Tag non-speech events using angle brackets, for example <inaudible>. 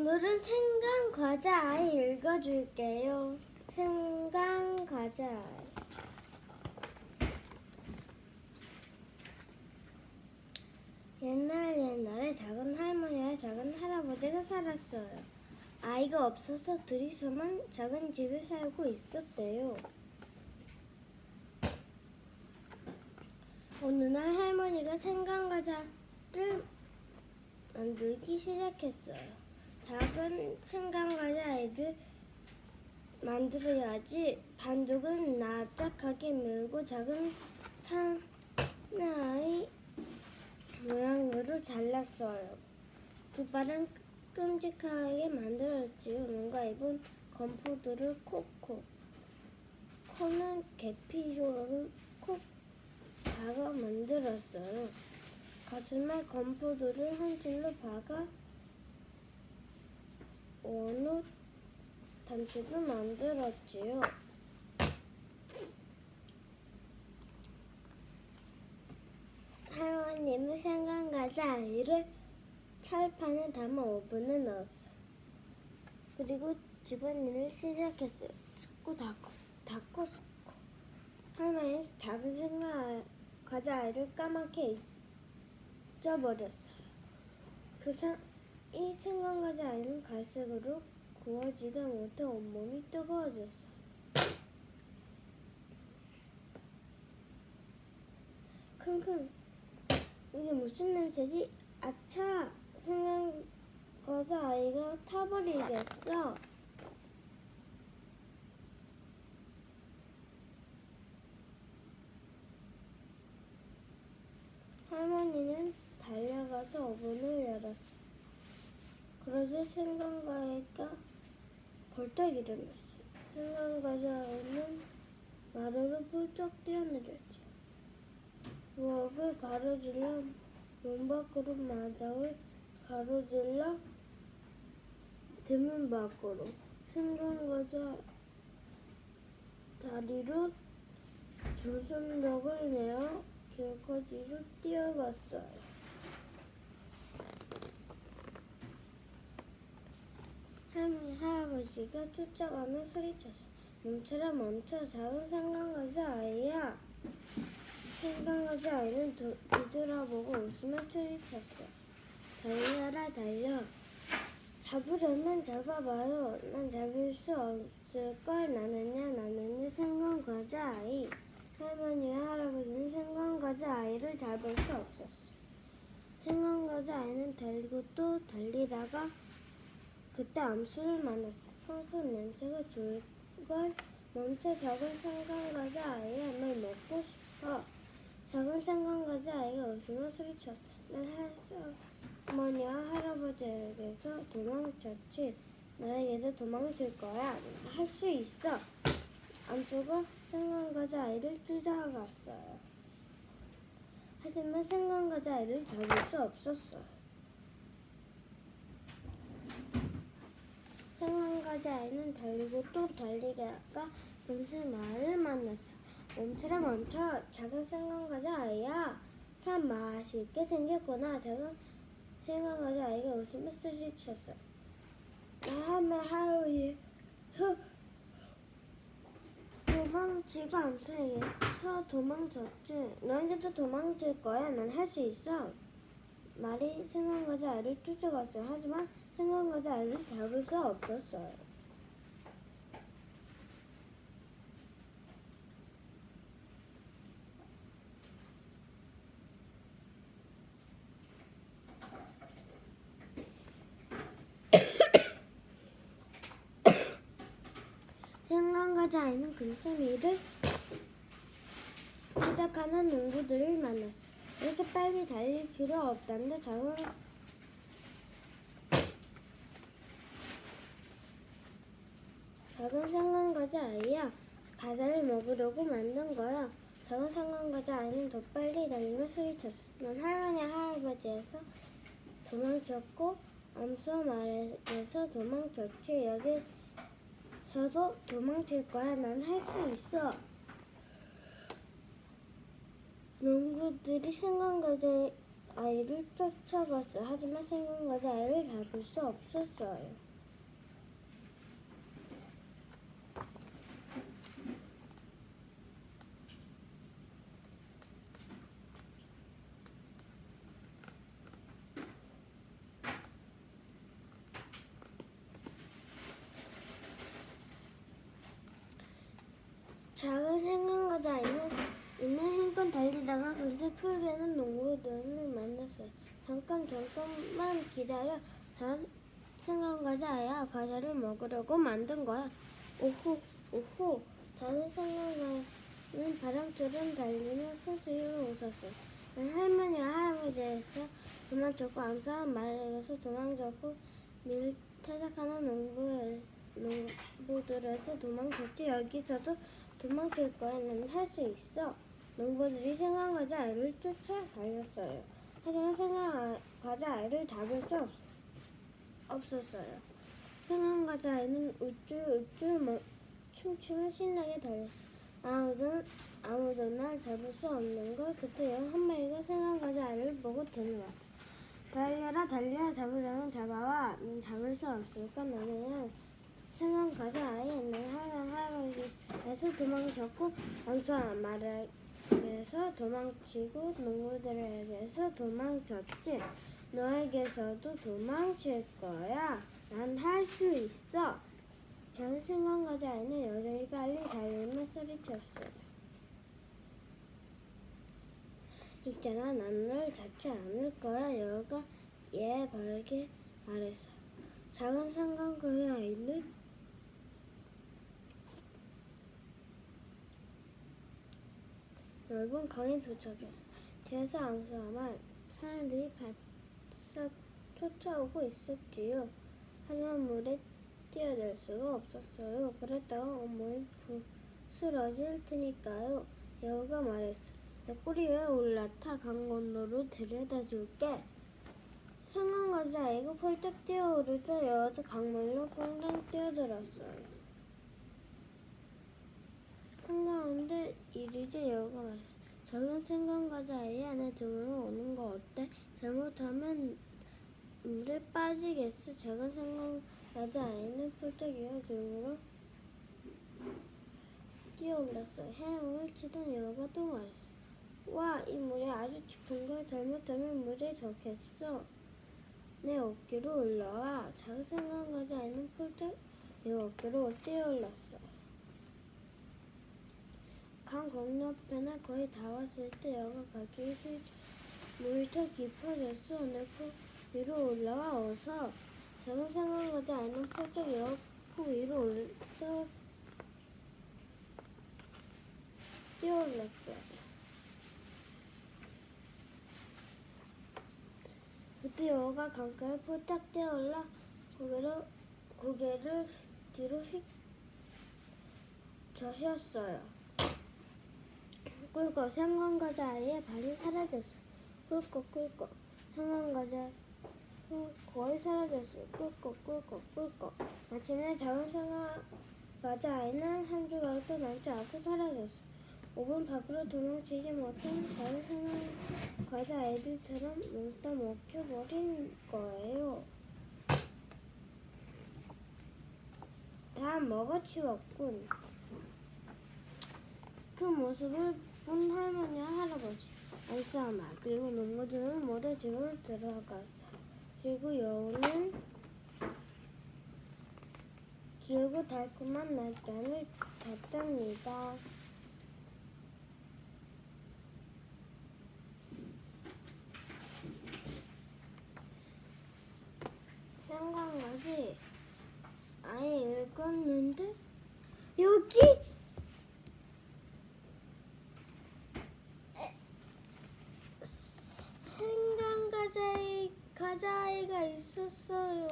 오늘은 생강 과자 아이 읽어줄게요. 생강 과자 아이. 옛날 옛날에 작은 할머니와 작은 할아버지가 살았어요. 아이가 없어서 둘이서만 작은 집에 살고 있었대요. 어느 날 할머니가 생강 과자를 만들기 시작했어요. 작은 생강 과자를 만들어야지 반죽은 납작하게 밀고 작은 사나이 모양으로 잘랐어요. 두 발은 끔찍하게 만들었지요. 뭔가 입은 건포도를 콕콕 코는 계피 조각을 콕 박아 만들었어요. 가슴에 건포도를 한 줄로 박아 원옷 단추를 만들었지요. 할머님은 생강과자 아이를 철판에 담아 오븐에 넣었어요. 그리고 집안일을 시작했어요. 씻고 닦고, 닦고 씻고. 할머니는 작은 생강 과자 아이를 까맣게 잊어버렸어요. 그 사, 이 생강 과자 아이는 갈색으로 구워지다 못해 온몸이 뜨거워졌어요. 킁킁 이게 무슨 냄새지? 아차 생강 과자 아이가 타버리겠어. 할머니는 달려가서 오븐을 열었어. 그러자 생강과자가 벌떡 일어났어. 생강과자는 마루로 훌쩍 뛰어내렸지. 부엌을 가로질러 문 밖으로 마당을 가로질러 대문 밖으로 생강과자 다리로 조선벽을 내어 길거리로 뛰어갔어요. 할머니 할아버지가 쫓아가며 소리쳤어. 멈춰라 멈춰 작은 생강과자 아이야. 생강과자 아이는 도- 뒤돌아보고 웃으며 소리쳤어. 달려라 달려. 잡으려면 잡아봐요. 난 잡을 수 없을걸. 나는야 나는야 생강과자 아이. 할머니와 할아버지는 생강과자 아이를 잡을 수 없었어. 생강과자 아이는 달리고 또 달리다가 그때 암수를 만났어. 킁킁 냄새가 좋을 걸 멈춰 작은 생강과자 아이야 널 먹고 싶어. 작은 생강과자 아이가 웃으며 소리쳤어. 난 할머니와 할아버지에게서 도망쳤지. 너에게도 도망칠 거야. 할 수 있어. 암수가 생강과자 아이를 쫓아갔어요. 하지만 생강과자 아이를 잡을 수 없었어요. 생강과자 아이는 달리고 또 달리다가 무슨 말을 만났어. 멈춰라 멈춰. 작은 생강과자 아이야. 참 맛있게 생겼구나. 작은 생강과자 아이가 웃으며 소리쳤어. 다음에 하루에 도망치고 암사에서 도망쳤지. 너희들도 도망칠 거야. 난 할 수 있어. 말이 생강과자 아이를 쫓아갔어요. 하지만 생강과자 아이를 잡을 수 없었어요. <coughs> 생강과자 아이는 근처미를 시작하는 농부들을 만났어. 이렇게 빨리 달릴 필요 없단다. 작은 작은 상관과자 아이야. 과자를 먹으려고 만든 거야. 작은 상관과자 아이는 더 빨리 달리며 소리쳤어. 넌 할머니 할아버지에서 도망쳤고 암수 말에서 도망쳤지. 여기서도 도망칠 거야. 난 할 수 있어. 농구들이 생강과자를 아이를 쫓아갔어요. 하지만 생각과자 아이를 잡을 수 없었어요. 작은 생강과자 아이는 이는 힘껏 달리다가 근처 풀베는 농부들을 만났어요. 잠깐 잠깐만 기다려. 작은 생강과자 아이야 과자를 먹으려고 만든 거야. 오호 오호 작은 생강과자는 바람처럼 달리는 풀수위로 웃었어요. 난 할머니와 할아버지에서 도망쳤고 암사한 마을에서 도망쳤고 밀 타작하는 농부에, 농부들에서 도망쳤지 여기서도 도망칠. 난할수 있어. 농부들이 생강과자 알을 쫓아 달렸어요. 하지만 생강과자 알을 잡을 수 없, 없었어요. 생강과자 알은 뭐, 춤추며 신나게 달렸어. 아무도 아무도 날 잡을 수 없는 걸 그때 양한 마리가 생강과자 알을 보고 데려왔어. 달려라 달려라 잡으려면 잡아와. 넌 잡을 수 없을까 너는 생각 가자. 아예 내 할머니 할아버지에서 도망쳤고 왕수한 말에서 도망치고 농부들에게서 도망쳤지. 너에게서도 도망칠 거야. 난 할 수 있어. 작은 생각 가자 아이는 여전히 빨리 달리며 소리쳤어요. 있잖아. 난 널 잡지 않을 거야. 여가 얘 벌게 말했어. 작은 생각 그 아이는 넓은 강에 도착했어. 뒤에서 암수하면 사람들이 바싹 쫓아오고 있었지요. 하지만 물에 뛰어들 수가 없었어요. 그랬다가 온몸이 부스러질 테니까요. 여우가 말했어. 내 꼬리에 올라타 강 건너로 데려다 줄게. 성강가지 아이가 펄쩍 뛰어오르자 여우도 강물로 퐁당 뛰어들었어요. 한가운데 이리제 여우가 말했어. 작은 생강과자 아이 안에 등으로 오는 거 어때? 잘못하면 물에 빠지겠어. 작은 생강과자 아이는 펄쩍 이어 등으로 뛰어올랐어요. 헤엄을 치던 여우가 또 말했어. 와, 이 물이 아주 깊은 걸 잘못하면 물에 적겠어. 내 어깨로 올라와. 작은 생강과자 아이는 펄쩍 내 어깨로 뛰어올랐어요. 강 건너편에 거의 다 왔을 때 여가 물이 더 깊어졌어. 내 코 위로 올라와 어서 작은 생각하지 않은 펄쩍 여코 위로 올라 뛰어올랐어. 그때 여가 강가에 폴딱 뛰어올라 고개를 고개를 뒤로 휙 저혔어요. 꿀꺽 상관과자 아이의 발이 사라졌어. 꿀꺽 꿀꺽 상관과자 거의 사라졌어. 꿀꺽 꿀꺽 꿀꺽 마침내 작은 상관과자 아이는 한 조각도 남지 않고 사라졌어. 5분 밖으로 도망치지 못한 작은 상관과자 아이들처럼 몽땅 먹혀버린 거예요. 다 먹어치웠군. 그 모습을 본 할머니와 할아버지, 안싸마 그리고 농부들은 모두 집으로 들어갔어. 그리고 여우는 길고 달콤한 낮잠을 잤답니다. 생각나지? 아예 읽었는데 여기 생강 과자이가 있었어요.